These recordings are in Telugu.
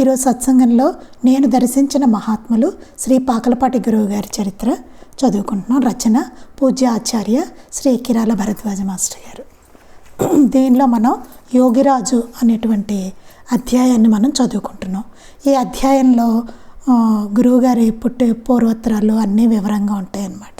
ఈరోజు సత్సంగంలో నేను దర్శించిన మహాత్ములు శ్రీ పాకలపాటి గురువు గారి చరిత్ర చదువుకుంటున్నాం. రచన పూజ్య ఆచార్య శ్రీ కిరాల భరద్వాజ మాస్టర్ గారు. దీనిలో మనం యోగిరాజు అనేటువంటి అధ్యాయాన్ని మనం చదువుకుంటున్నాం. ఈ అధ్యాయంలో గురువుగారి పుట్టి పూర్వోత్తరాలు అన్నీ వివరంగా ఉంటాయి అన్నమాట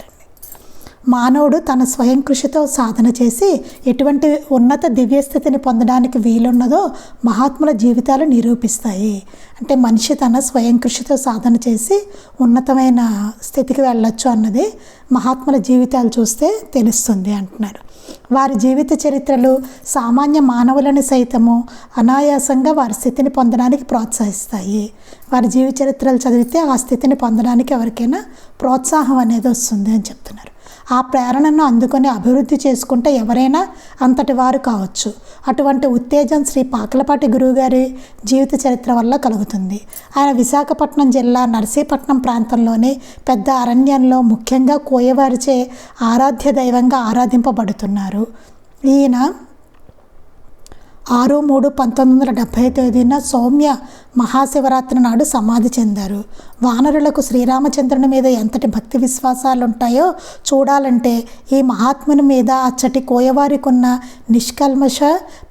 మానవుడు తన స్వయం కృషితో సాధన చేసి ఎటువంటి ఉన్నత దివ్యస్థితిని పొందడానికి వీలున్నదో మహాత్ముల జీవితాలు నిరూపిస్తాయి. అంటే మనిషి తన స్వయం కృషితో సాధన చేసి ఉన్నతమైన స్థితికి వెళ్ళొచ్చు అన్నది మహాత్ముల జీవితాలు చూస్తే తెలుస్తుంది అంటున్నారు. వారి జీవిత చరిత్రలు సామాన్య మానవులను సైతము అనాయాసంగా వారి స్థితిని పొందడానికి ప్రోత్సహిస్తాయి. వారి జీవిత చరిత్రలు చదివితే ఆ స్థితిని పొందడానికి ఎవరికైనా ప్రోత్సాహం అనేది వస్తుంది అని చెప్తున్నారు. ఆ ప్రేరణను అందుకొని అభివృద్ధి చేసుకుంటే ఎవరైనా అంతటి వారు కావచ్చు. అటువంటి ఉత్తేజం శ్రీ పాకలపాటి గురువుగారి జీవిత చరిత్ర వల్ల కలుగుతుంది. ఆయన విశాఖపట్నం జిల్లా నర్సీపట్నం ప్రాంతంలోని పెద్ద అరణ్యంలో ముఖ్యంగా కోయవారిచే ఆరాధ్య దైవంగా ఆరాధింపబడుతున్నారు. ఈయన ఆరు మూడు పంతొమ్మిది వందల డెబ్భై తేదీన సౌమ్య మహాశివరాత్రి నాడు సమాధి చెందారు. వానరులకు శ్రీరామచంద్రుని మీద ఎంతటి భక్తి విశ్వాసాలు ఉంటాయో చూడాలంటే ఈ మహాత్ముని మీద అచ్చటి కోయవారికున్న నిష్కల్మష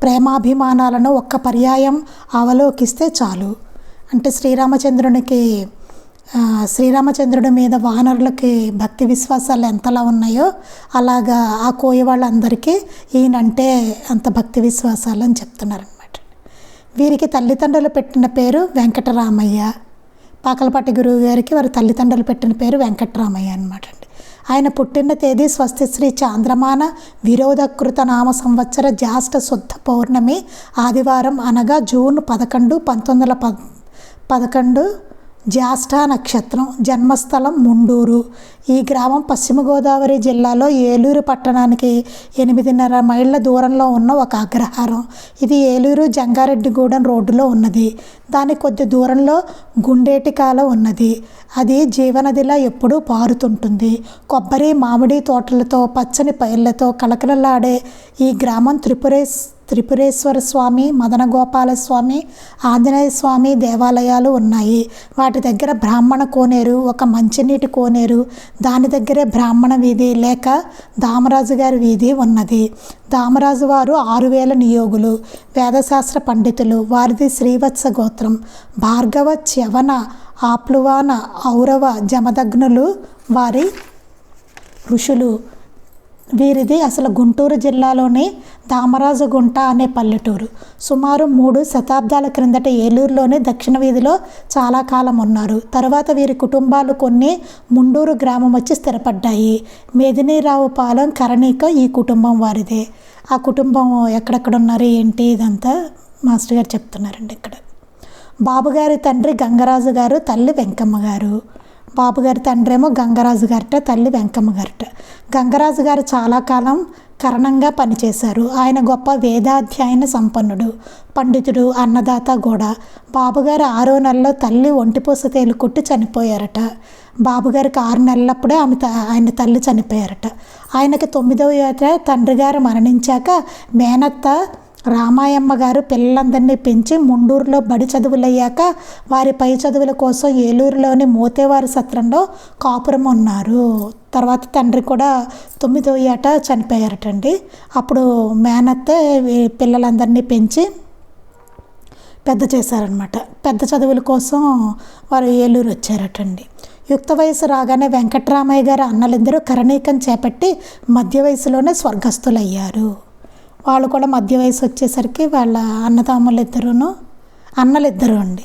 ప్రేమాభిమానాలను ఒక్క పర్యాయం అవలోకిస్తే చాలు. అంటే శ్రీరామచంద్రునికి శ్రీరామచంద్రుడి మీద వానరులకి భక్తి విశ్వాసాలు ఎంతలా ఉన్నాయో అలాగా ఆ కోయ వాళ్ళందరికీ ఈయనంటే అంత భక్తి విశ్వాసాలు అని చెప్తున్నారనమాట వీరికి తల్లిదండ్రులు పెట్టిన పేరు వెంకటరామయ్య. పాకలపాటి గురువు గారికి వారి తల్లిదండ్రులు పెట్టిన పేరు వెంకటరామయ్య అనమాట అండి. ఆయన పుట్టిన తేదీ స్వస్తి శ్రీ చాంద్రమాన విరోధకృత నామ సంవత్సర జ్యేష్ఠ శుద్ధ పౌర్ణమి ఆదివారం అనగా జూన్ పదకొండు పంతొమ్మిది వందల పదకొండు జ్యేష్ఠ నక్షత్రం జన్మస్థలం ముండూరు. ఈ గ్రామం పశ్చిమ గోదావరి జిల్లాలో ఏలూరు పట్టణానికి ఎనిమిదిన్నర మైళ్ళ దూరంలో ఉన్న ఒక అగ్రహారం. ఇది ఏలూరు జంగారెడ్డిగూడెం రోడ్డులో ఉన్నది. దాని కొద్ది దూరంలో గుండేటికాల ఉన్నది. అది జీవనదిలా ఎప్పుడూ పారుతుంటుంది. కొబ్బరి మామిడి తోటలతో పచ్చని పైర్లతో కలకలలాడే ఈ గ్రామం త్రిపురేశ్ త్రిపురేశ్వర స్వామి మదనగోపాల స్వామి ఆంజనేయ స్వామి దేవాలయాలు ఉన్నాయి. వాటి దగ్గర బ్రాహ్మణ కోనేరు ఒక మంచినీటి కోనేరు దాని దగ్గరే బ్రాహ్మణ వీధి లేక దామరాజు గారి వీధి ఉన్నది. దామరాజు వారు ఆరు వేల నియోగులు వేదశాస్త్ర పండితులు. వారిది శ్రీవత్స గోత్రం. భార్గవ చ్యవన ఆప్లువాన ఔరవ జమదగ్నులు వారి ఋషులు. వీరిది అసలు గుంటూరు జిల్లాలోని దామరాజుగుంట అనే పల్లెటూరు. సుమారు మూడు శతాబ్దాల క్రిందట ఏలూరులోని దక్షిణ వీధిలో చాలా కాలం ఉన్నారు. తర్వాత వీరి కుటుంబాలు కొన్ని ముండూరు గ్రామం వచ్చి స్థిరపడ్డాయి. మేదినీరావు పాలెం కరణిక ఈ కుటుంబం వారిదే. ఆ కుటుంబం ఎక్కడెక్కడ ఉన్నారు ఏంటి? ఇదంతా మాస్టర్ గారు చెప్తున్నారండి ఇక్కడ. బాబుగారి తండ్రి గంగరాజు గారు తల్లి వెంకమ్మ గారు. బాబుగారి తండ్రి ఏమో గంగరాజు గారిట తల్లి వెంకమ్మ గారిట గంగరాజు గారు చాలా కాలం కరణంగా పనిచేశారు. ఆయన గొప్ప వేదాధ్యాయన సంపన్నుడు పండితుడు అన్నదాత కూడా బాబుగారు ఆరో నెలలో తల్లి ఒంటిపూస తేలుకుట్టి చనిపోయారట. బాబుగారికి ఆరు నెలలప్పుడే ఆమె ఆయన తల్లి చనిపోయారట. ఆయనకి తొమ్మిదవ ఏట తండ్రి గారు మరణించాక మేనత్త రామాయమ్మ గారు పిల్లలందరినీ పెంచి ముండూరులో బడి చదువులయ్యాక వారి పై చదువుల కోసం ఏలూరులోని మోతేవారి సత్రంలో కాపురం ఉన్నారు. తర్వాత తండ్రి కూడా తొమ్మిదో ఏట చనిపోయారటండి. అప్పుడు మేనత్తే పిల్లలందరినీ పెంచి పెద్ద చేశారనమాట పెద్ద చదువుల కోసం వారు ఏలూరు వచ్చారటండి. యుక్త వయసు రాగానే వెంకట్రామయ్య గారు అన్నలిద్దరూ కరణీకం చేపట్టి మధ్య వయసులోనే స్వర్గస్థులయ్యారు. వాళ్ళు కూడా మధ్య వయసు వచ్చేసరికి వాళ్ళ అన్నదమ్ములు ఇద్దరును అన్నలిద్దరు అండి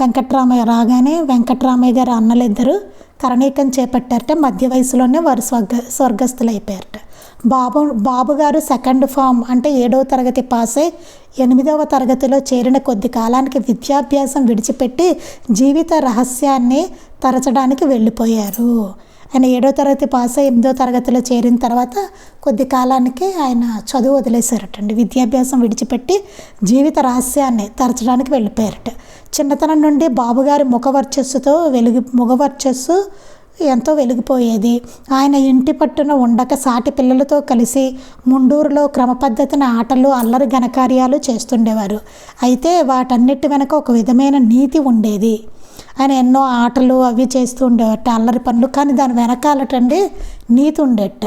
వెంకట్రామయ్య రాగానే వెంకట్రామయ్య గారు అన్నలిద్దరు కరణీకం చేపట్టారట మధ్య వయసులోనే వారు స్వర్గ స్వర్గస్థులు అయిపోయారట బాబు బాబుగారు సెకండ్ ఫామ్ అంటే ఏడవ తరగతి పాస్ అయి ఎనిమిదవ తరగతిలో చేరిన కొద్ది కాలానికి విద్యాభ్యాసం విడిచిపెట్టి జీవిత రహస్యాన్ని తరచడానికి వెళ్ళిపోయారు. ఆయన ఏడో తరగతి పాస్ అయ్యి ఎనిమిదో తరగతిలో చేరిన తర్వాత కొద్ది కాలానికి ఆయన చదువు వదిలేశారటండి. విద్యాభ్యాసం విడిచిపెట్టి జీవిత రహస్యాన్ని తరచడానికి వెళ్ళిపోయారట. చిన్నతనం నుండి బాబుగారి ముఖ వర్చస్సుతో వెలుగు ముఖ వర్చస్సు ఎంతో వెలిగిపోయేది. ఆయన ఇంటి పట్టున ఉండక సాటి పిల్లలతో కలిసి ముండూరులో క్రమపద్ధతిన ఆటలు అల్లరి ఘనకార్యాలు చేస్తుండేవారు. అయితే వాటన్నిటి వెనక ఒక విధమైన నీతి ఉండేది. ఆయన ఎన్నో ఆటలు అవి చేస్తూ ఉండేవట అల్లరి పనులు. కానీ దాని వెనకాలటండి నీతి ఉండేట.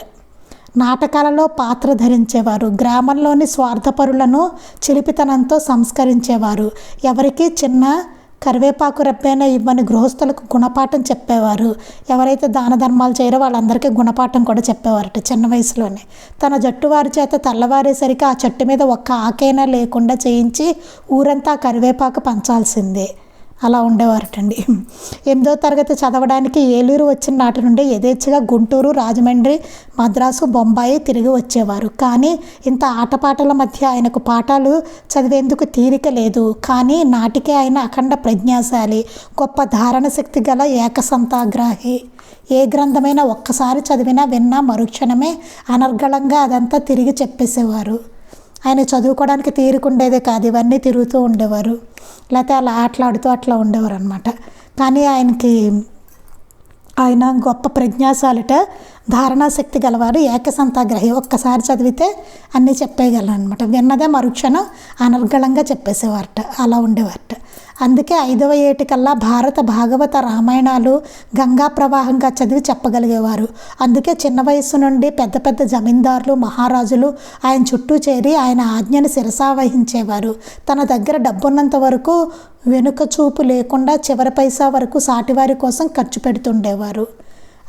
నాటకాలలో పాత్ర ధరించేవారు. గ్రామంలోని స్వార్థపరులను చిలిపితనంతో సంస్కరించేవారు. ఎవరికి చిన్న కరివేపాకు రెప్పైనా ఇవ్వని గృహస్థులకు గుణపాఠం చెప్పేవారు. ఎవరైతే దాన ధర్మాలు చేయరో వాళ్ళందరికీ గుణపాఠం కూడా చెప్పేవారట చిన్న వయసులోనే. తన జట్టు వారి చేత తెల్లవారేసరికి ఆ చెట్టు మీద ఒక్క ఆకైనా లేకుండా చేయించి ఊరంతా కరివేపాకు పంచాల్సిందే. అలా ఉండేవారటండి. ఎనిమిదో తరగతి చదవడానికి ఏలూరు వచ్చిన నాటి నుండి యథేచ్ఛగా గుంటూరు రాజమండ్రి మద్రాసు బొంబాయి తిరిగి వచ్చేవారు. కానీ ఇంత ఆటపాటల మధ్య ఆయనకు పాఠాలు చదివేందుకు తీరిక లేదు. కానీ నాటికే ఆయన అఖండ ప్రజ్ఞాశాలి గొప్ప ధారణ శక్తి గల ఏకసంతాగ్రాహి. ఏ గ్రంథమైనా ఒక్కసారి చదివినా విన్నా మరుక్షణమే అనర్గళంగా అదంతా తిరిగి చెప్పేసేవారు. ఆయన చదువుకోవడానికి తీరుకుండేదే కాదు ఇవన్నీ తిరుగుతూ ఉండేవారు. లేకపోతే అలా ఆటలాడుతూ అట్లా ఉండేవారు అనమాట కానీ ఆయనకి ఆయన గొప్ప ప్రజ్ఞాశాలిట. ధారణాశక్తి గలవారు ఏకసంతాగ్రహి. ఒక్కసారి చదివితే అన్నీ చెప్పేయగలను అనమాట విన్నదే మరుక్షణం అనర్గళంగా చెప్పేసేవారట. అలా ఉండేవారట. అందుకే ఐదవ ఏటికల్లా భారత భాగవత రామాయణాలు గంగా ప్రవాహంగా చదివి చెప్పగలిగేవారు. అందుకే చిన్న వయసు నుండి పెద్ద పెద్ద జమీందారులు మహారాజులు ఆయన చుట్టూ చేరి ఆయన ఆజ్ఞను శిరసా వహించేవారు. తన దగ్గర డబ్బున్నంత వరకు వెనుక చూపు లేకుండా చివరి పైసా వరకు సాటివారి కోసం ఖర్చు పెడుతుండేవారు.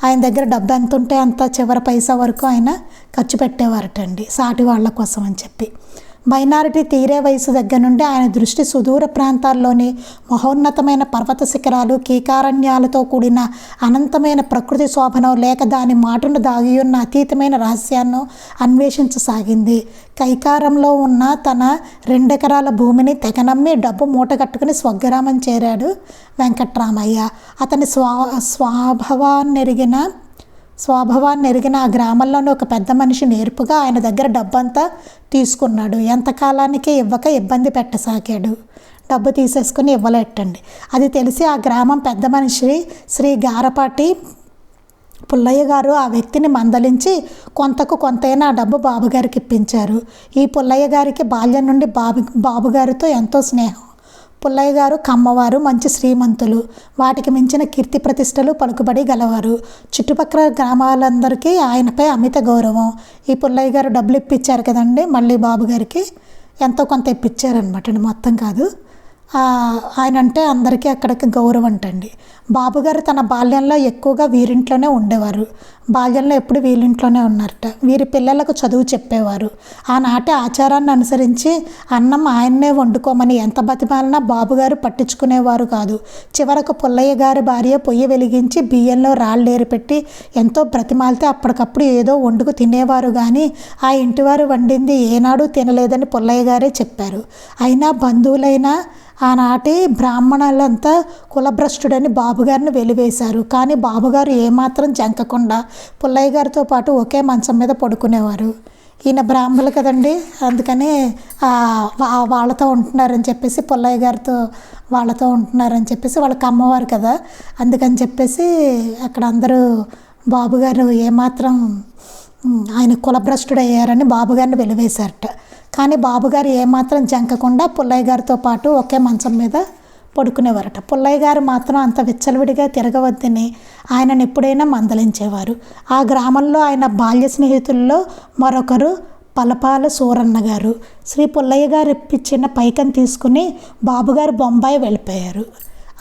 ఆయన దగ్గర డబ్బు ఎంత ఉంటే అంత చివరి పైసా వరకు ఆయన ఖర్చు పెట్టేవారటండి. సాటి వాళ్ళ కోసం అని చెప్పి. మైనారిటీ తీరే వయసు దగ్గర నుండి ఆయన దృష్టి సుదూర ప్రాంతాల్లోని మహోన్నతమైన పర్వత శిఖరాలు కీకారణ్యాలతో కూడిన అనంతమైన ప్రకృతి శోభనం లేక దాని మాటను దాగి ఉన్న అతీతమైన రహస్యాన్ని అన్వేషించసాగింది. కైకారంలో ఉన్న తన రెండెకరాల భూమిని తెగనమ్మి డబ్బు మూటగట్టుకుని స్వగ్రామం చేరాడు వెంకట్రామయ్య. అతని స్వా స్వాభావాన్నిరిగిన స్వభావాన్ని ఎరిగిన ఆ గ్రామంలోని ఒక పెద్ద మనిషి నేర్పుగా ఆయన దగ్గర డబ్బంతా తీసుకున్నాడు. ఎంతకాలానికే ఇవ్వక ఇబ్బంది పెట్టసాగాడు. డబ్బు తీసేసుకుని ఇవ్వలేటండి అది తెలిసి ఆ గ్రామం పెద్ద మనిషి శ్రీ గారపాటి పుల్లయ్య గారు ఆ వ్యక్తిని మందలించి కొంతకు కొంతైనా ఆ డబ్బు బాబుగారికి ఇప్పించారు. ఈ పుల్లయ్య గారికి బాల్యం నుండి బాబు బాబుగారితో ఎంతో స్నేహం. పుల్లయ్య గారు కమ్మవారు మంచి శ్రీమంతులు. వాటికి మించిన కీర్తి ప్రతిష్టలు పలుకుబడి గలవారు. చుట్టుపక్కల గ్రామాలందరికీ ఆయనపై అమిత గౌరవం. ఈ పుల్లయ్య గారు డబ్బులు ఇప్పించారు కదండి మళ్ళీ బాబు గారికి ఎంతో కొంత ఇప్పించారనమాట మొత్తం కాదు. ఆయన అంటే అందరికీ అక్కడికి గౌరవం అంటండి బాబుగారు తన బాల్యంలో ఎక్కువగా వీరింట్లోనే ఉండేవారు. బాల్యంలో ఎప్పుడు వీరింట్లోనే ఉన్నారట. వీరి పిల్లలకు చదువు చెప్పేవారు. ఆనాటి ఆచారాన్ని అనుసరించి అన్నం ఆయన్నే వండుకోమని ఎంత బతిమాలినా బాబుగారు పట్టించుకునేవారు కాదు. చివరకు పుల్లయ్య గారి భార్య పొయ్యి వెలిగించి బియ్యంలో రాళ్ళేరు పెట్టి ఎంతో బ్రతిమాలితే అప్పటికప్పుడు ఏదో వండుకు తినేవారు కానీ ఆ ఇంటివారు వండింది ఏనాడు తినలేదని పుల్లయ్య గారే చెప్పారు. అయినా బంధువులైనా ఆనాటి బ్రాహ్మణులంతా కులభ్రష్టుడని బాబుగారిని వెలివేశారు. కానీ బాబుగారు ఏమాత్రం జంకకుండా పుల్లయ్య గారితో పాటు ఒకే మంచం మీద పడుకునేవారు. ఈయన బ్రాహ్మణులు కదండి. అందుకని వాళ్ళతో ఉంటున్నారని చెప్పేసి పుల్లయ్య గారితో వాళ్ళతో ఉంటున్నారని చెప్పేసి వాళ్ళకి అమ్మవారు కదా. అందుకని చెప్పేసి అక్కడ అందరూ బాబుగారు ఏమాత్రం ఆయన కులభ్రష్టుడు అయ్యారని బాబుగారిని వెలివేశారట. కానీ బాబుగారు ఏమాత్రం జంకకుండా పుల్లయ్య గారితో పాటు ఒకే మంచం మీద పడుకునేవారట. పుల్లయ్య గారు మాత్రం అంత విచ్చలవిడిగా తిరగవద్దని ఆయనను ఎప్పుడైనా మందలించేవారు. ఆ గ్రామంలో ఆయన బాల్య స్నేహితుల్లో మరొకరు పలపాల సూరన్న గారు. శ్రీ పుల్లయ్య గారు ఇప్పించిన పైకం తీసుకుని బాబుగారు బొంబాయి వెళ్ళిపోయారు.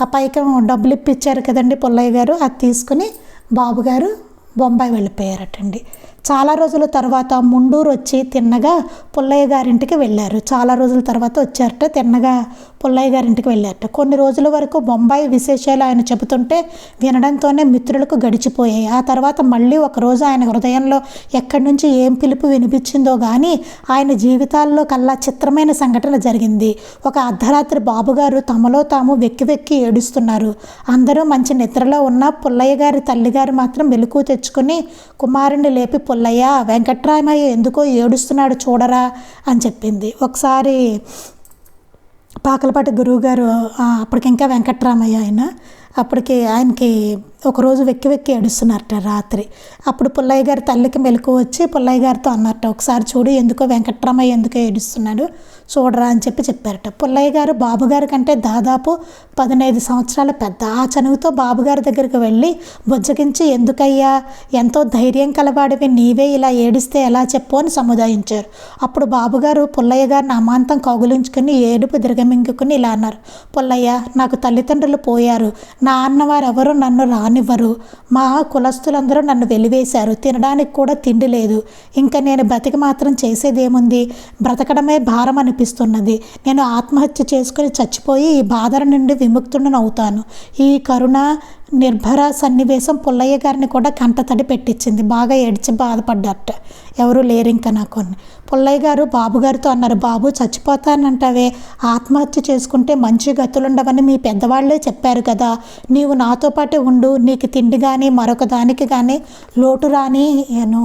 ఆ పైకం డబ్బులు ఇప్పించారు కదండి పుల్లయ్య గారు అది తీసుకుని బాబుగారు బొంబాయి వెళ్ళిపోయారటండి. చాలా రోజుల తర్వాత ముండూరు వచ్చి తిన్నగా పుల్లయ్య గారింటికి వెళ్ళారు. చాలా రోజుల తర్వాత వచ్చారట తిన్నగా పుల్లయ్య గారింటికి వెళ్ళారట. కొన్ని రోజుల వరకు బొంబాయి విశేషాలు ఆయన చెబుతుంటే వినడంతోనే మిత్రులకు గడిచిపోయాయి. ఆ తర్వాత మళ్ళీ ఒకరోజు ఆయన హృదయంలో ఎక్కడి నుంచి ఏం పిలుపు వినిపించిందో కానీ ఆయన జీవితాల్లో కల్లా చిత్రమైన సంఘటన జరిగింది. ఒక అర్ధరాత్రి బాబుగారు తమలో తాము వెక్కి వెక్కి ఏడుస్తున్నారు. అందరూ మంచి నిద్రలో ఉన్న పుల్లయ్య గారి తల్లిగారు మాత్రం వెలుకు తెచ్చుకుని కుమారుణ్ణి లేపి పుల్లయ్య వెంకట్రామయ్య ఎందుకో ఏడుస్తున్నాడు చూడరా అని చెప్పింది. ఒకసారి పాకలపాటి గురువుగారు ఆ, అప్పటికి ఇంకా వెంకట్రామయ్య ఆయన అప్పటికి ఆయనకి ఒకరోజు వెక్కి వెక్కి ఏడుస్తున్నారట రాత్రి. అప్పుడు పుల్లయ్య గారి తల్లికి మెలకు వచ్చి పుల్లయ్య గారితో అన్నారట ఒకసారి చూడు ఎందుకో వెంకట్రామయ్య ఎందుకో ఏడుస్తున్నాడు చూడరా అని చెప్పి చెప్పారట. పుల్లయ్య గారు బాబుగారి కంటే దాదాపు పదినైదు సంవత్సరాల పెద్ద. ఆ చనువుతో బాబుగారి దగ్గరికి వెళ్ళి బుజ్జగించి ఎందుకయ్యా? ఎంతో ధైర్యం కలవాడివి. నీవే ఇలా ఏడిస్తే ఎలా చెప్పు అని సముదాయించారు. అప్పుడు బాబుగారు పుల్లయ్య గారిని అమాంతం కౌగులించుకుని ఏడుపు దిరగమింగుకుని ఇలా అన్నారు. పుల్లయ్య నాకు తల్లిదండ్రులు పోయారు. నా అన్నవారు ఎవరు నన్ను రానివ్వరు. మా కులస్తులందరూ నన్ను వెలివేశారు. తినడానికి కూడా తిండి లేదు. ఇంకా నేను బ్రతికి మాత్రం చేసేదేముంది? బ్రతకడమే భారం అని అనిపిస్తున్నది నేను ఆత్మహత్య చేసుకుని చచ్చిపోయి ఈ బాధల నుండి విముక్తుడను అవుతాను ఈ కరుణ నిర్భర సన్నివేశం పుల్లయ్య గారిని కూడా కంటతడి పెట్టించింది బాగా ఏడ్చి బాధపడ్డట ఎవరు లేరు ఇంకా నాకు పుల్లయ్య గారు బాబు గారితో అన్నారు బాబు చచ్చిపోతానంటావే. ఆత్మహత్య చేసుకుంటే మంచి గతులుండవని మీ పెద్దవాళ్ళే చెప్పారు కదా. నీవు నాతో పాటే ఉండు. నీకు తిండి కానీ మరొక దానికి కానీ లోటు రాని నేను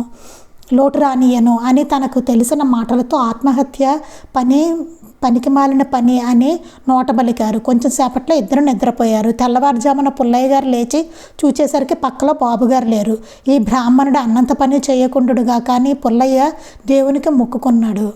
లోటు రానియను అని తనకు తెలిసిన మాటలతో ఆత్మహత్య పని పనికి మాలిన పని అని నోటబలికారు. కొంచెం సేపట్లో ఇద్దరు నిద్రపోయారు. తెల్లవారుజామున పుల్లయ్య గారు లేచి చూచేసరికి పక్కలో బాబుగారు లేరు. ఈ బ్రాహ్మణుడు అన్నంత పని చేయకుండుగా కానీ పుల్లయ్య దేవునికి మొక్కుకున్నాడు.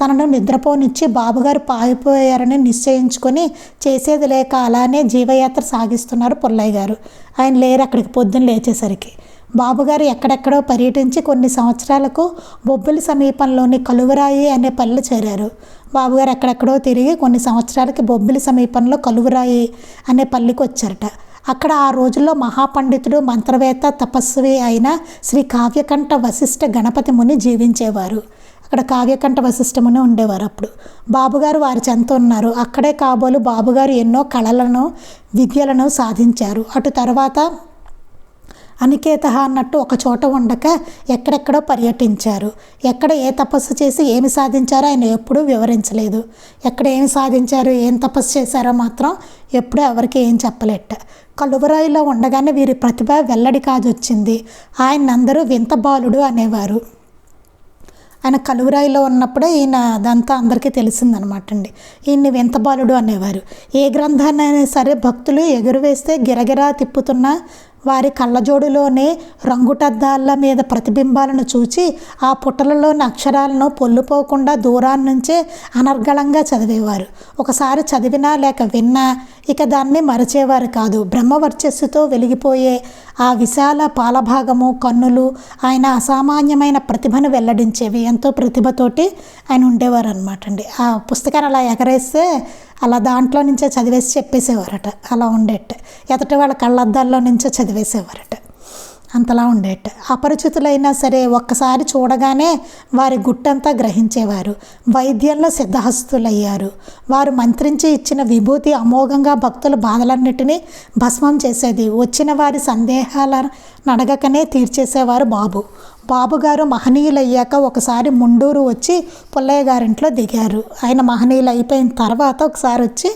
తనను నిద్రపోనిచ్చి బాబుగారు పారిపోయారని నిశ్చయించుకొని చేసేది లేక అలానే జీవయాత్ర సాగిస్తున్నారు పుల్లయ్య గారు. ఆయన లేరు అక్కడికి పొద్దున్న లేచేసరికి. బాబుగారు ఎక్కడెక్కడో పర్యటించి కొన్ని సంవత్సరాలకు బొబ్బిలి సమీపంలోని కలువరాయి అనే పల్లె చేరారు. బాబుగారు ఎక్కడెక్కడో తిరిగి కొన్ని సంవత్సరాలకి బొబ్బిలి సమీపంలో కలువరాయి అనే పల్లికి వచ్చారట. అక్కడ ఆ రోజుల్లో మహాపండితుడు మంత్రవేత్త తపస్వి అయిన శ్రీ కావ్యకంఠ వశిష్ఠ గణపతి ముని జీవించేవారు. అక్కడ కావ్యకంఠ వశిష్ఠముని ఉండేవారు అప్పుడు. బాబుగారు వారి చెంత ఉన్నారు. అక్కడే కాబోలు బాబుగారు ఎన్నో కళలను విద్యలను సాధించారు. అటు తర్వాత అనికేత అన్నట్టు ఒక చోట ఉండక ఎక్కడెక్కడో పర్యటించారు. ఎక్కడ ఏ తపస్సు చేసి ఏమి సాధించారో ఆయన ఎప్పుడూ వివరించలేదు. ఎక్కడ ఏమి సాధించారు ఏం తపస్సు చేశారో మాత్రం ఎప్పుడూ ఎవరికి ఏం చెప్పలేట కలువరాయిలో ఉండగానే వీరి ప్రతిభ వెల్లడి కాజొచ్చింది. ఆయన అందరూ వింత బాలుడు అనేవారు. ఆయన కలువురాయిలో ఉన్నప్పుడే ఈయన అదంతా అందరికీ తెలిసిందనమాట అండి. ఈయన్ని వింత బాలుడు అనేవారు. ఏ గ్రంథాన్నైనా సరే భక్తులు ఎగురువేస్తే గిరగిరా తిప్పుతున్న వారి కళ్ళజోడులోనే రంగుటద్దాల మీద ప్రతిబింబాలను చూచి ఆ పుటలలోని అక్షరాలను పొల్లుపోకుండా దూరాన్ని నుంచే అనర్గళంగా చదివేవారు. ఒకసారి చదివినా లేక విన్నా ఇక దాన్ని మరచేవారు కాదు. బ్రహ్మవర్చస్సుతో వెలిగిపోయే ఆ విశాల పాలభాగము కన్నులు ఆయన అసామాన్యమైన ప్రతిభను వెల్లడించేవి. ఎంతో ప్రతిభతోటి ఆయన ఉండేవారు అనమాట అండి. ఆ పుస్తకాన్ని అలా ఎగరేస్తే అలా దాంట్లో నుంచే చదివేసి చెప్పేసేవారట. అలా ఉండేట ఎదటి వాళ్ళ కళ్ళద్దాల్లో నుంచే చదివేసేవారట. అంతలా ఉండేట అపరిచితులైనా సరే ఒక్కసారి చూడగానే వారి గుట్టంతా గ్రహించేవారు. వైద్యంలో సిద్ధహస్తులయ్యారు. వారు మంత్రించి ఇచ్చిన విభూతి అమోఘంగా భక్తుల బాధలన్నిటినీ భస్మం చేసేది. వచ్చిన వారి సందేహాల నడగకనే తీర్చేసేవారు బాబు. బాబుగారు మహనీయులయ్యాక ఒకసారి ముండూరు వచ్చి పుల్లయ్య గారింట్లో దిగారు. ఆయన మహనీయులు అయిపోయిన తర్వాత ఒకసారి వచ్చి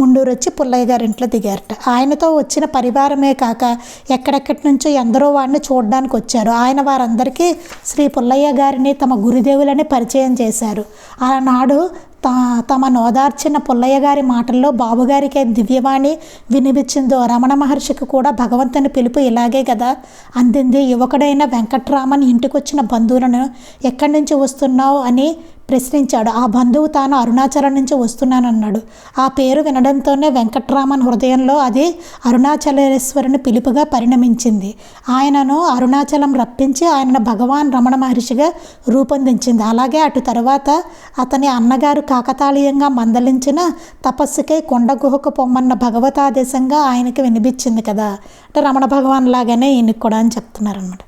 ముండూరు వచ్చి పుల్లయ్య గారింట్లో దిగారట. ఆయనతో వచ్చిన పరివారమే కాక ఎక్కడెక్కడి నుంచో ఎందరో వాడిని చూడడానికి వచ్చారు. ఆయన వారందరికీ శ్రీ పుల్లయ్య గారిని తమ గురుదేవులని పరిచయం చేశారు. ఆనాడు తా తమ నోదార్చిన పుల్లయ్య గారి మాటల్లో బాబుగారికి దివ్యవాణి వినిపించిందో రమణ మహర్షికి కూడా భగవంతుని పిలుపు ఇలాగే కదా అందింది యువకుడైన వెంకట్రామన్ ఇంటికొచ్చిన బంధువులను ఎక్కడి నుంచి వస్తున్నావు అని ప్రశ్నించాడు. ఆ బంధువు తాను అరుణాచలం నుంచి వస్తున్నానన్నాడు. ఆ పేరు వినడంతోనే వెంకట్రామన్ హృదయంలో అది అరుణాచలేశ్వరుని పిలుపుగా పరిణమించింది. ఆయనను అరుణాచలం రప్పించి ఆయనను భగవాన్ రమణ మహర్షిగా రూపొందించింది. అలాగే అటు తర్వాత అతని అన్నగారు కాకతాళీయంగా మందలించిన తపస్సుకై కొండ గుహకు పొమ్మన్న భగవతాదేశంగా ఆయనకి వినిపించింది కదా. అంటే రమణ భగవాన్ లాగానే ఈయనకి కూడా అని చెప్తున్నారనమాట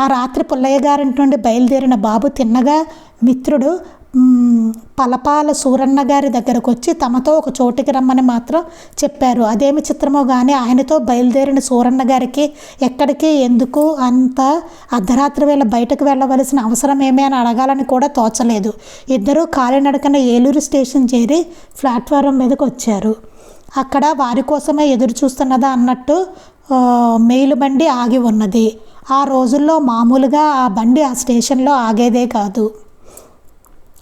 ఆ రాత్రి పుల్లయ్య గారింటి నుండి బయలుదేరిన బాబు తిన్నగా మిత్రుడు పలపాల సూరన్న గారి దగ్గరకు వచ్చి తమతో ఒక చోటికి రమ్మని మాత్రం చెప్పారు. అదేమి చిత్రమో కానీ ఆయనతో బయలుదేరిన సూరన్న గారికి ఎక్కడికి ఎందుకు అంత అర్ధరాత్రి వేళ బయటకు వెళ్ళవలసిన అవసరం ఏమీ అని అడగాలని కూడా తోచలేదు. ఇద్దరూ కాలినడకన ఏలూరు స్టేషన్ చేరి ప్లాట్ఫారం మీదకి వచ్చారు. అక్కడ వారి కోసమే ఎదురు చూస్తున్నదా అన్నట్టు ఆ, మెయిల్ బండి ఆగి ఉన్నది. ఆ రోజుల్లో మామూలుగా ఆ బండి ఆ స్టేషన్లో ఆగేదే కాదు.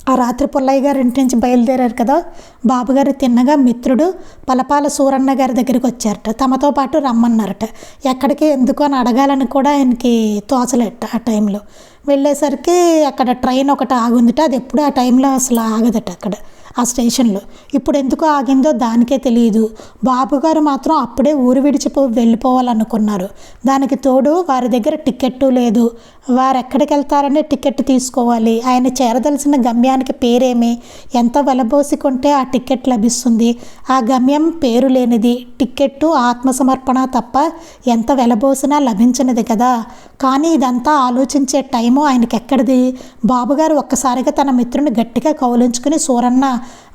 ఆ రాత్రి పుల్లయ్య గారి ఇంటి నుంచి బయలుదేరారు కదా. బాబుగారు తిన్నగా మిత్రుడు పలపాల సూరన్న గారి దగ్గరికి వచ్చారట. తమతో పాటు రమ్మన్నారట. ఎక్కడికి ఎందుకు అని అడగాలని కూడా ఆయనకి తోచలేట ఆ టైంలో. వెళ్ళేసరికి అక్కడ ట్రైన్ ఒకటి ఆగుందిట. అది ఎప్పుడు ఆ టైంలో అసలు ఆగదట అక్కడ ఆ స్టేషన్లో. ఇప్పుడు ఎందుకు ఆగిందో దానికే తెలియదు. బాబుగారు మాత్రం అప్పుడే ఊరు విడిచిపో వెళ్ళిపోవాలనుకున్నారు. దానికి తోడు వారి దగ్గర టికెట్టు లేదు. వారు ఎక్కడికి వెళ్తారనే టికెట్ తీసుకోవాలి. ఆయన చేరదలసిన గమ్యానికి పేరేమి? ఎంత వెలబోసి కొంటే ఆ టికెట్ లభిస్తుంది. ఆ గమ్యం పేరు లేనిది. టికెట్టు ఆత్మసమర్పణ తప్ప ఎంత వెలబోసినా లభించినది కదా. కానీ ఇదంతా ఆలోచించే టైం టైము ఆయనకి ఎక్కడిది? బాబుగారు ఒక్కసారిగా తన మిత్రుని గట్టిగా కౌలించుకుని సూరన్న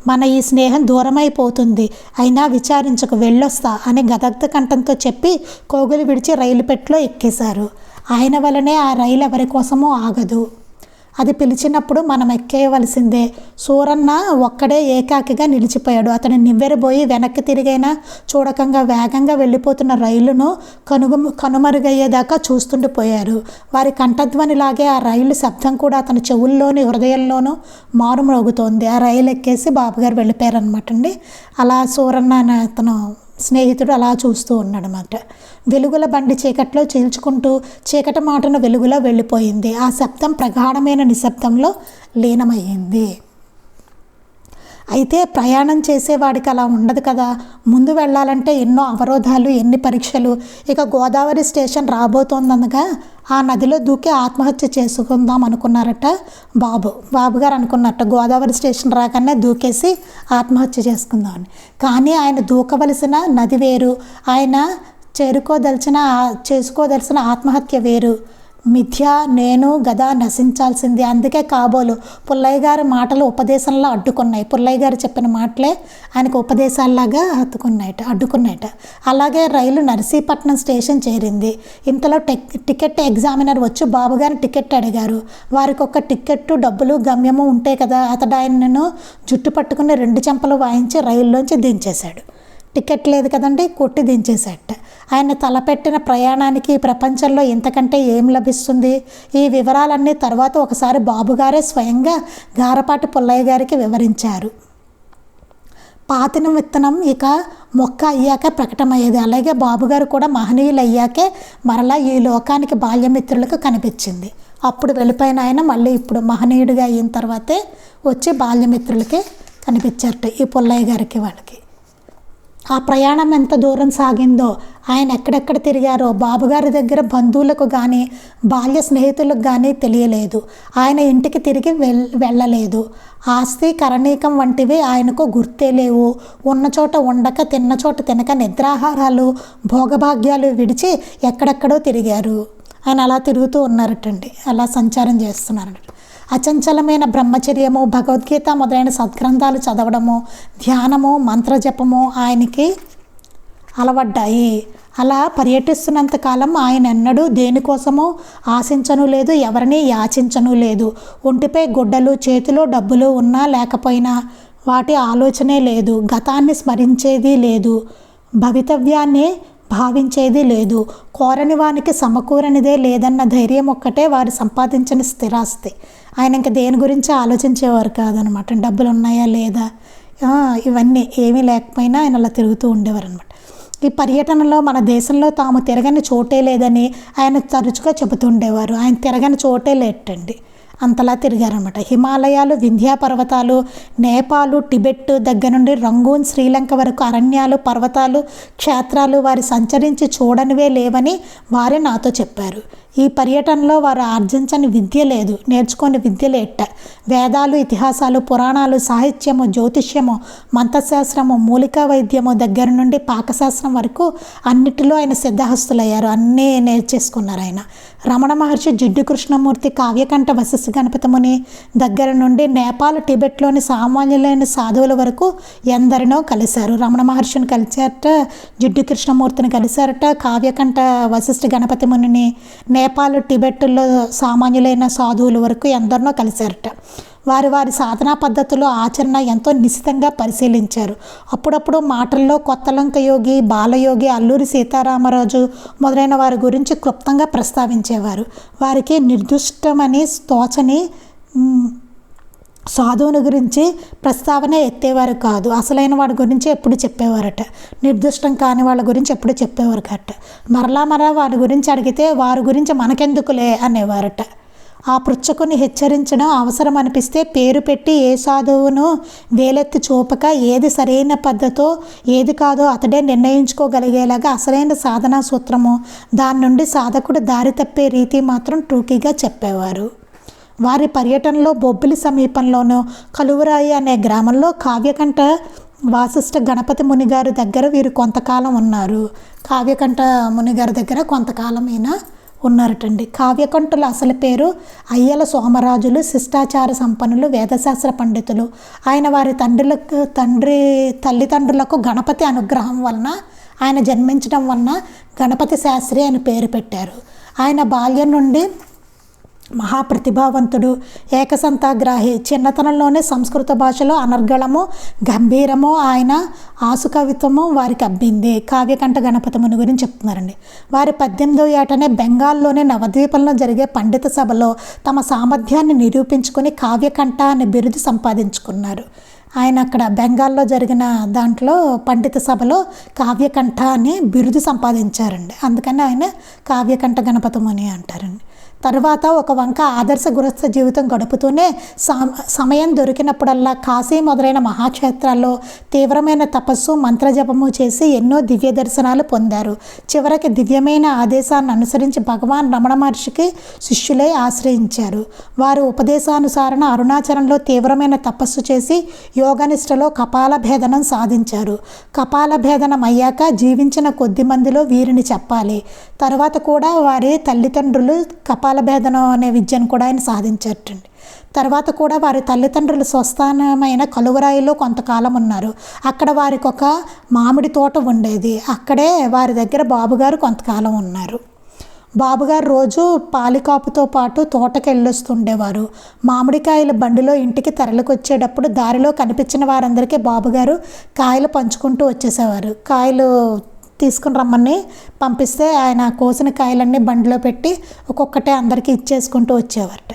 మన ఈ స్నేహం దూరమైపోతుంది. అయినా విచారించకు వెళ్ళొస్తా అని గదగ్ధ కంఠంతో చెప్పి కోగులు విడిచి రైలు పెట్టెలో ఎక్కేశారు. ఆయన వలనే ఆ రైలు ఎవరి కోసమో ఆగదు. అది పిలిచినప్పుడు మనం ఎక్కేయవలసిందే. సూరన్న ఒక్కడే ఏకాకిగా నిలిచిపోయాడు. అతను నివ్వెరబోయి వెనక్కి తిరిగైనా చూడకంగా వేగంగా వెళ్ళిపోతున్న రైలును కనుగు కనుమరుగయ్యేదాకా చూస్తుండిపోయారు వారి కంఠధ్వనిలాగే ఆ రైలు శబ్దం కూడా అతని చెవుల్లోని హృదయంలోనూ మారుమ్రోగుతోంది. ఆ రైలు ఎక్కేసి బాబుగారు వెళ్ళిపోయారనమాట అండి. అలా సూరన్న అతను స్నేహితుడు అలా చూస్తూ ఉన్నాడనమాట వెలుగుల బండి చీకట్లో చీల్చుకుంటూ చీకటి మాటను వెలుగులో వెళ్ళిపోయింది. ఆ శబ్దం ప్రగాఢమైన నిశ్శబ్దంలో లీనమయ్యింది. అయితే ప్రయాణం చేసేవాడికి అలా ఉండదు కదా. ముందు వెళ్ళాలంటే ఎన్నో అవరోధాలు ఎన్ని పరీక్షలు. ఇక గోదావరి స్టేషన్ రాబోతోందనగా ఆ నదిలో దూకి ఆత్మహత్య చేసుకుందాం అనుకున్నారట బాబు. బాబు గారు అనుకున్నట్ట గోదావరి స్టేషన్ రాగానే దూకేసి ఆత్మహత్య చేసుకుందామని. కానీ ఆయన దూకవలసిన నది వేరు. ఆయన చేరుకోదలిచిన చేసుకోదలసిన ఆత్మహత్య వేరు. మిథ్య నేను గదా నశించాల్సింది. అందుకే కాబోలు పుల్లయ్య గారి మాటలు ఉపదేశంలో అడ్డుకున్నాయి. పుల్లయ్య గారు చెప్పిన మాటలే ఆయనకు ఉపదేశాల్లాగా హత్తుకున్నాయట అడ్డుకున్నాయట. అలాగే రైలు నర్సీపట్నం స్టేషన్ చేరింది. ఇంతలో టెక్ టికెట్ ఎగ్జామినర్ వచ్చి బాబు టికెట్ అడిగారు. వారికి ఒక టికెట్టు డబ్బులు గమ్యము ఉంటే కదా అతడాయనను జుట్టు పట్టుకుని రెండు చెంపలు వాయించి రైల్లోంచి దించేశాడు. టికెట్ లేదు కదండి కొట్టి దించేసేట ఆయన తలపెట్టిన ప్రయాణానికి ఈ ప్రపంచంలో ఇంతకంటే ఏం లభిస్తుంది? ఈ వివరాలన్నీ తర్వాత ఒకసారి బాబుగారే స్వయంగా గారపాటి పుల్లయ్య గారికి వివరించారు. పాతిన విత్తనం ఇక మొక్క అయ్యాక ప్రకటమయ్యేది. అలాగే బాబుగారు కూడా మహనీయులు అయ్యాకే మరలా ఈ లోకానికి బాల్యమిత్రులకు కనిపించింది. అప్పుడు వెళ్ళిపోయిన ఆయన మళ్ళీ ఇప్పుడు మహనీయుడిగా అయిన తర్వాతే వచ్చి బాల్యమిత్రులకి కనిపించారట ఈ పుల్లయ్య గారికి వాళ్ళకి. ఆ ప్రయాణం ఎంత దూరం సాగిందో ఆయన ఎక్కడెక్కడ తిరిగారో బాబుగారి దగ్గర బంధువులకు కానీ బాల్య స్నేహితులకు కానీ తెలియలేదు. ఆయన ఇంటికి తిరిగి వెల్ వెళ్ళలేదు. ఆస్తి కరణీకం వంటివి ఆయనకు గుర్తే లేవు. ఉన్న చోట ఉండక తిన్న చోట తినక నిద్రాహారాలు భోగభాగ్యాలు విడిచి ఎక్కడెక్కడో తిరిగారు. ఆయన అలా తిరుగుతూ ఉన్నారటండి. అలా సంచారం చేస్తున్నారట. అచంచలమైన బ్రహ్మచర్యము భగవద్గీత మొదలైన సద్గ్రంథాలు చదవడము ధ్యానము మంత్రజపము ఆయనకి అలవడ్డాయి. అలా పర్యటిస్తున్నంత కాలం ఆయన ఎన్నడూ దేనికోసమో ఆశించను లేదు ఎవరిని యాచించను లేదు. ఒంటిపై గుడ్డలు చేతిలో డబ్బులు ఉన్నా లేకపోయినా వాటి ఆలోచనే లేదు గతాన్ని స్మరించేది లేదు భవితవ్యాన్ని భావించేది లేదు కోరని వానికి సమకూరనిదే లేదన్న ధైర్యం ఒక్కటే వారు సంపాదించిన స్థిరాస్తి. ఆయన ఇంకా దేని గురించి ఆలోచించేవారు కాదనమాట. డబ్బులు ఉన్నాయా లేదా ఇవన్నీ ఏమీ లేకపోయినా ఆయన అలా తిరుగుతూ ఉండేవారు అనమాట ఈ పర్యటనలో మన దేశంలో తాము తిరగని చోటే లేదని ఆయన తరచుగా చెబుతుండేవారు ఆయన తిరగని చోటే లేటండి. అంతలా తిరిగారనమాట హిమాలయాలు వింధ్యా పర్వతాలు నేపాలు టిబెట్ దగ్గర నుండి రంగూన్ శ్రీలంక వరకు అరణ్యాలు పర్వతాలు క్షేత్రాలు వారి సంచరించి చూడనివే లేవని వారే నాతో చెప్పారు. ఈ పర్యటనలో వారు ఆర్జించని విద్య లేదు నేర్చుకొని విద్య లేట వేదాలు ఇతిహాసాలు పురాణాలు సాహిత్యము జ్యోతిష్యము మంత్రశాస్త్రము మూలికా వైద్యము దగ్గర నుండి పాకశాస్త్రం వరకు అన్నిటిలో ఆయన సిద్ధహస్తులయ్యారు. అన్నీ నేర్చేసుకున్నారు ఆయన. రమణ మహర్షి జిడ్డు కృష్ణమూర్తి కావ్యకంఠ వశిష్ఠ గణపతముని దగ్గర నుండి నేపాల్ టిబెట్లోని సామాన్యులైన సాధువుల వరకు ఎందరినో కలిశారు. రమణ మహర్షిని కలిశారట జిడ్డు కృష్ణమూర్తిని కలిశారట కావ్యకంఠ వశిష్ఠ గణపతి మునిని నేపాల్ టిబెట్లో సామాన్యులైన సాధువుల వరకు ఎందరినో కలిశారట. వారి వారి సాధనా పద్ధతులు ఆచరణ ఎంతో నిశితంగా పరిశీలించారు. అప్పుడప్పుడు మాటల్లో కొత్తలంక యోగి బాలయోగి అల్లూరి సీతారామరాజు మొదలైన వారి గురించి క్లుప్తంగా ప్రస్తావించేవారు. వారికి నిర్దిష్టమని తోచని సాధువుని గురించి ప్రస్తావన ఎత్తేవారు కాదు. అసలైన వాడి గురించి ఎప్పుడు చెప్పేవారట. నిర్దిష్టం కాని వాళ్ళ గురించి ఎప్పుడు చెప్పేవారు కట్ట మరలా మరలా వారి గురించి అడిగితే వారి గురించి మనకెందుకులే అనేవారట. ఆ పృచ్ఛకుని హెచ్చరించడం అవసరం అనిపిస్తే పేరు పెట్టి ఏ సాధువును వేలెత్తి చూపక ఏది సరైన పద్ధతో ఏది కాదో అతడే నిర్ణయించుకోగలిగేలాగా అసలైన సాధనా సూత్రము. దాని నుండి సాధకుడు దారి తప్పే రీతి మాత్రం టూకీగా చెప్పేవారు. వారి పర్యటనలో బొబ్బిలి సమీపంలోనూ కలువరాయి అనే గ్రామంలో కావ్యకంఠ వాసిష్ఠ గణపతి మునిగారి దగ్గర వీరు కొంతకాలం ఉన్నారు. కావ్యకంఠ మునిగారి దగ్గర కొంతకాలం ఈయన ఉన్నారటండి. కావ్యకంఠుల అసలు పేరు అయ్యల సోమరాజులు శిష్టాచార సంపన్నులు వేదశాస్త్ర పండితులు. ఆయన వారి తండ్రులకు తండ్రి తల్లిదండ్రులకు గణపతి అనుగ్రహం వలన ఆయన జన్మించడం వలన గణపతి శాస్త్రి అని పేరు పెట్టారు. ఆయన బాల్యం నుండి మహాప్రతిభావంతుడు ఏకసంతాగ్రాహి చిన్నతనంలోనే సంస్కృత భాషలో అనర్గళము గంభీరము ఆయన ఆసుకవిత్వము వారికి అబ్బింది. కావ్యకంఠ గణపతముని గురించి చెప్తున్నారండి. వారి పద్దెనిమిదో ఏటనే బెంగాల్లోని నవద్వీపంలో జరిగే పండిత సభలో తమ సామర్థ్యాన్ని నిరూపించుకొని కావ్యకంఠ అనే బిరుదు సంపాదించుకున్నారు. ఆయన అక్కడ బెంగాల్లో జరిగిన దాంట్లో పండిత సభలో కావ్యకంఠ అని బిరుదు సంపాదించారండి. అందుకని ఆయన కావ్యకంఠ గణపతముని అంటారండి. తర్వాత ఒక వంక ఆదర్శ గృహస్థ జీవితం గడుపుతూనే సమయం దొరికినప్పుడల్లా కాశీ మొదలైన మహాక్షేత్రాల్లో తీవ్రమైన తపస్సు మంత్రజపము చేసి ఎన్నో దివ్య దర్శనాలు పొందారు. చివరికి దివ్యమైన ఆదేశాన్ని అనుసరించి భగవాన్ రమణ మహర్షికి శిష్యులై ఆశ్రయించారు. వారు ఉపదేశానుసారణ అరుణాచలంలో తీవ్రమైన తపస్సు చేసి యోగనిష్టలో కపాల భేదనం సాధించారు. కపాల భేదనం అయ్యాక జీవించిన కొద్ది మందిలో వీరిని చెప్పాలి. తర్వాత కూడా వారి తల్లిదండ్రులు కపాల భేదనం అనే విద్యను కూడా ఆయన సాధించారటండి తర్వాత కూడా వారి తల్లిదండ్రులు స్వస్థానమైన కలువరాయిలో కొంతకాలం ఉన్నారు. అక్కడ వారికి ఒక మామిడి తోట ఉండేది. అక్కడే వారి దగ్గర బాబుగారు కొంతకాలం ఉన్నారు. బాబుగారు రోజు పాలికాపుతో పాటు తోటకి వెళ్ళొస్తుండేవారు మామిడికాయల బండిలో ఇంటికి తరలికొచ్చేటప్పుడు దారిలో కనిపించిన వారందరికీ బాబుగారు కాయలు పంచుకుంటూ వచ్చేసేవారు. కాయలు తీసుకుని రమ్మని పంపిస్తే ఆయన కోసిన కాయలన్నీ బండిలో పెట్టి ఒక్కొక్కటే అందరికీ ఇచ్చేసుకుంటూ వచ్చేవారట.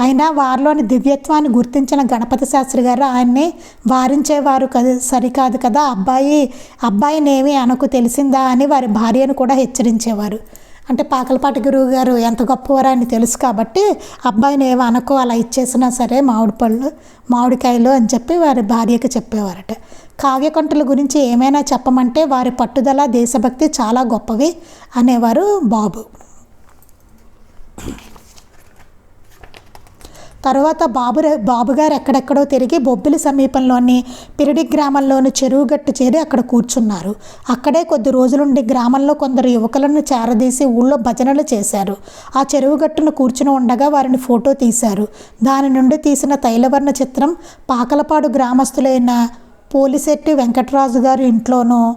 అయినా వారిలోని దివ్యత్వాన్ని గుర్తించిన గణపతి శాస్త్రి గారు ఆయన్ని వారించేవారు కదా సరికాదు కదా అబ్బాయి అబ్బాయినేమి అనకు తెలిసిందా అని వారి భార్యను కూడా హెచ్చరించేవారు. అంటే పాకలపాటి గురువు గారు ఎంత గొప్పవారో అని తెలుసు కాబట్టి అబ్బాయిని ఏమో అనుకో అలా ఇచ్చేసినా సరే మామిడి పళ్ళు మామిడికాయలు అని చెప్పి వారి భార్యకి చెప్పేవారట. కావ్యకంఠుల గురించి ఏమైనా చెప్పమంటే వారి పట్టుదల దేశభక్తి చాలా గొప్పవి అనేవారు బాబు. తర్వాత బాబు బాబుగారు ఎక్కడెక్కడో తిరిగి బొబ్బిలి సమీపంలోని పిరిడి గ్రామంలోని చెరువుగట్టు చేరి అక్కడ కూర్చున్నారు. అక్కడే కొద్ది రోజులుండి గ్రామంలో కొందరు యువకులను చేరదీసి ఊళ్ళో భజనలు చేశారు. ఆ చెరువుగట్టును కూర్చుని ఉండగా వారిని ఫోటో తీశారు. దాని నుండి తీసిన తైలవర్ణ చిత్రం పాకలపాడు గ్రామస్తులైన పోలిశెట్టి వెంకటరాజు గారి ఇంట్లోనూ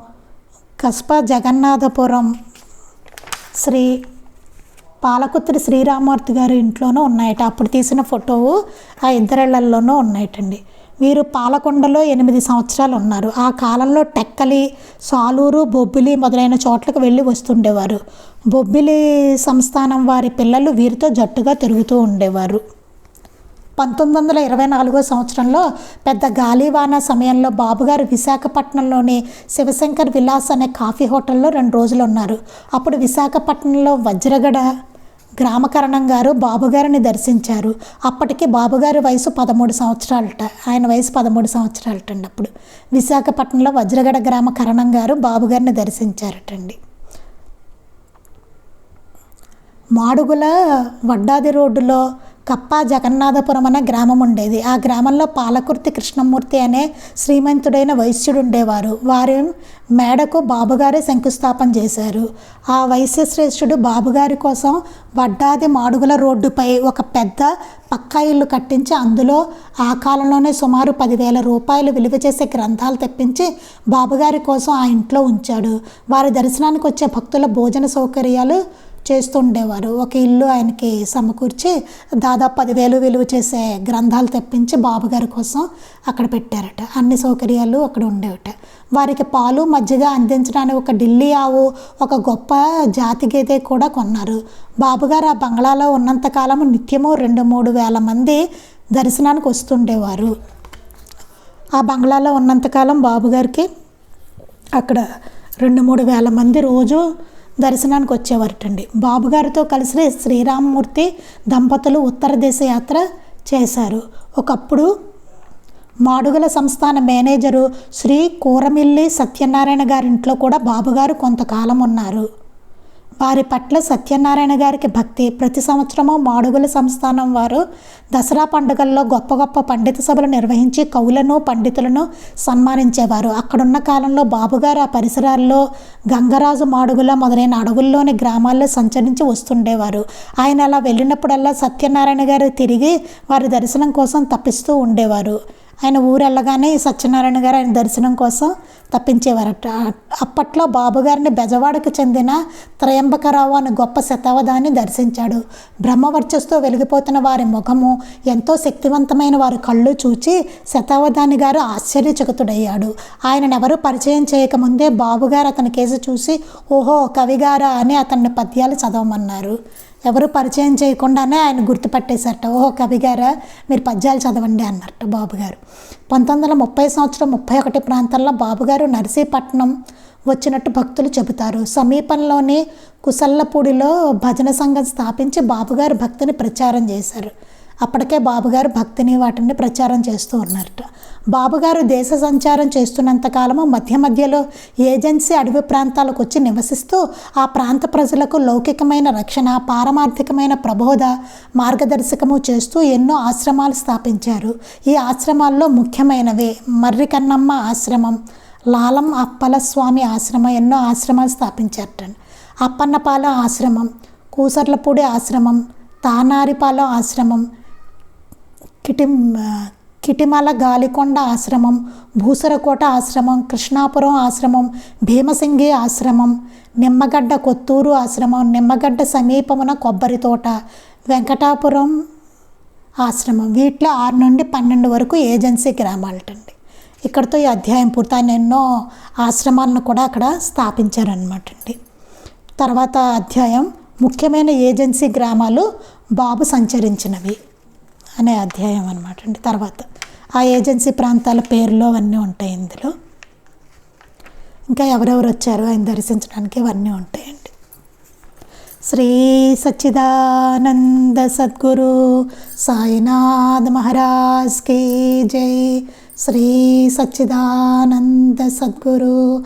కస్పా జగన్నాథపురం శ్రీ పాలకుత్రి శ్రీరామూర్తి గారి ఇంట్లోనూ ఉన్నాయట. అప్పుడు తీసిన ఫోటో ఆ ఇద్దరిళ్ళలోనూ ఉన్నాయటండి. వీరు పాలకొండలో ఎనిమిది సంవత్సరాలు ఉన్నారు. ఆ కాలంలో టెక్కలి సాలూరు బొబ్బిలి మొదలైన చోట్లకు వెళ్ళి వస్తుండేవారు. బొబ్బిలి సంస్థానం వారి పిల్లలు వీరితో జట్టుగా తిరుగుతూ ఉండేవారు. పంతొమ్మిది వందల ఇరవై నాలుగో సంవత్సరంలో పెద్ద గాలివాన సమయంలో బాబుగారు విశాఖపట్నంలోని శివశంకర్ విలాస్ అనే కాఫీ హోటల్లో రెండు రోజులు ఉన్నారు అప్పుడు విశాఖపట్నంలో వజ్రగడ గ్రామకరణం గారు బాబుగారిని దర్శించారు. అప్పటికి బాబుగారి వయసు పదమూడు సంవత్సరాలట ఆయన వయసు పదమూడు సంవత్సరాలటండి అప్పుడు. విశాఖపట్నంలో వజ్రగడ గ్రామ కరణం గారు బాబుగారిని దర్శించారటండి. మాడుగుల వడ్డాది రోడ్డులో కప్ప జగన్నాథపురం అనే గ్రామం ఉండేది. ఆ గ్రామంలో పాలకుర్తి కృష్ణమూర్తి అనే శ్రీమంతుడైన వైశ్యుడు ఉండేవారు. వారి మేడకు బాబుగారే శంకుస్థాపన చేశారు. ఆ వైశ్యశ్రేష్ఠుడు బాబుగారి కోసం వడ్డాది మాడుగుల రోడ్డుపై ఒక పెద్ద పక్కా ఇల్లు కట్టించి అందులో ఆ కాలంలోనే సుమారు పదివేల రూపాయలు విలువ చేసే గ్రంథాలు తెప్పించి బాబుగారి కోసం ఆ ఇంట్లో ఉంచాడు. వారి దర్శనానికి వచ్చే భక్తుల భోజన సౌకర్యాలు చేస్తుండేవారు. ఒక ఇల్లు ఆయనకి సమకూర్చి దాదాపు పదివేలు విలువ చేసే గ్రంథాలు తెప్పించి బాబుగారి కోసం అక్కడ పెట్టారట. అన్ని సౌకర్యాలు అక్కడ ఉండేవట. వారికి పాలు మజ్జిగ అందించడానికి ఒక ఢిల్లీ ఆవు ఒక గొప్ప జాతి గేదె కూడా కొన్నారు. బాబుగారు ఆ బంగ్లాలో ఉన్నంతకాలం నిత్యము రెండు మూడు వేల మంది దర్శనానికి వస్తుండేవారు. ఆ బంగ్లాలో ఉన్నంతకాలం బాబుగారికి అక్కడ రెండు మూడు వేల మంది రోజు దర్శనానికి వచ్చేవారటండి. బాబుగారితో కలిసి శ్రీరామమూర్తి దంపతులు ఉత్తర దేశ యాత్ర చేశారు. ఒకప్పుడు మాడుగుల సంస్థాన మేనేజరు శ్రీ కూరమిల్లి సత్యనారాయణ గారి ఇంట్లో కూడా బాబుగారు కొంతకాలం ఉన్నారు. వారి పట్ల సత్యనారాయణ గారికి భక్తి. ప్రతి సంవత్సరము మాడుగుల సంస్థానం వారు దసరా పండుగల్లో గొప్ప గొప్ప పండిత సభలు నిర్వహించి కవులను పండితులను సన్మానించేవారు. అక్కడున్న కాలంలో బాబుగారు ఆ పరిసరాల్లో గంగరాజు మాడుగుల మొదలైన అడవుల్లోని గ్రామాల్లో సంచరించి వస్తుండేవారు. ఆయన అలా వెళ్ళినప్పుడల్లా సత్యనారాయణ గారు తిరిగి వారి దర్శనం కోసం తప్పిస్తూ ఉండేవారు. ఆయన ఊరెళ్ళగానే సత్యనారాయణ గారు ఆయన దర్శనం కోసం తప్పించేవారట. అప్పట్లో బాబుగారిని బెజవాడకు చెందిన త్రయంబకరావు అనే గొప్ప శతావధాన్ని దర్శించాడు. బ్రహ్మవర్చస్తో వెలిగిపోతున్న వారి ముఖము ఎంతో శక్తివంతమైన వారి కళ్ళు చూచి శతావధాని గారు ఆశ్చర్యచకితుడయ్యాడు. ఆయననెవరూ ఎవరు పరిచయం చేయకముందే బాబుగారు అతని కేసు చూసి ఓహో కవిగారా అని అతన్ని పద్యాలు చదవమన్నారు. ఎవరు పరిచయం చేయకుండానే ఆయన గుర్తుపట్టేశారట ఓహో కవిగారా మీరు పద్యాలు చదవండి అన్నారట బాబుగారు పంతొమ్మిది వందల ముప్పై సంవత్సరం ముప్పై ఒకటి ప్రాంతంలో బాబుగారు నర్సీపట్నం వచ్చినట్టు భక్తులు చెబుతారు. సమీపంలోని కుసల్లపూడిలో భజన సంఘం స్థాపించి బాబుగారు భక్తిని ప్రచారం చేశారు. అప్పటికే బాబుగారు భక్తిని వాటిని ప్రచారం చేస్తూ ఉన్నారట. బాబుగారు దేశ సంచారం చేస్తున్నంత కాలము మధ్య మధ్యలో ఏజెన్సీ అడవి ప్రాంతాలకు వచ్చి నివసిస్తూ ఆ ప్రాంత ప్రజలకు లౌకికమైన రక్షణ పారమార్థికమైన ప్రబోధ మార్గదర్శకము చేస్తూ ఎన్నో ఆశ్రమాలు స్థాపించారు. ఈ ఆశ్రమాల్లో ముఖ్యమైనవి మర్రి కన్నమ్మ ఆశ్రమం లాలం అప్పల స్వామి ఆశ్రమం ఎన్నో ఆశ్రమాలు స్థాపించారట. అప్పన్నపాలెం ఆశ్రమం కూసర్లపూడి ఆశ్రమం తానారిపాలెం ఆశ్రమం కిటిం కిటిమల గాలికొండ ఆశ్రమం భూసరకోట ఆశ్రమం కృష్ణాపురం ఆశ్రమం భీమసింగి ఆశ్రమం నిమ్మగడ్డ కొత్తూరు ఆశ్రమం నిమ్మగడ్డ సమీపమున కొబ్బరి తోట వెంకటాపురం ఆశ్రమం. వీటిలో ఆరు నుండి పన్నెండు వరకు ఏజెన్సీ గ్రామాలటండి. ఇక్కడతో ఈ అధ్యాయం పూర్తి ఆయన ఎన్నో ఆశ్రమాలను కూడా అక్కడ స్థాపించారనమాట అండి తర్వాత అధ్యాయం ముఖ్యమైన ఏజెన్సీ గ్రామాలు బాబు సంచరించినవి. అనే అధ్యాయం అనమాట అండి. తర్వాత ఆ ఏజెన్సీ ప్రాంతాల పేర్లు అవన్నీ ఉంటాయి ఇందులో. ఇంకా ఎవరెవరు వచ్చారో ఆయన దర్శించడానికి ఇవన్నీ ఉంటాయండి. శ్రీ సచ్చిదానంద సద్గురు సాయినాథ్ మహారాజ్కి జై. శ్రీ సచ్చిదానంద సద్గురు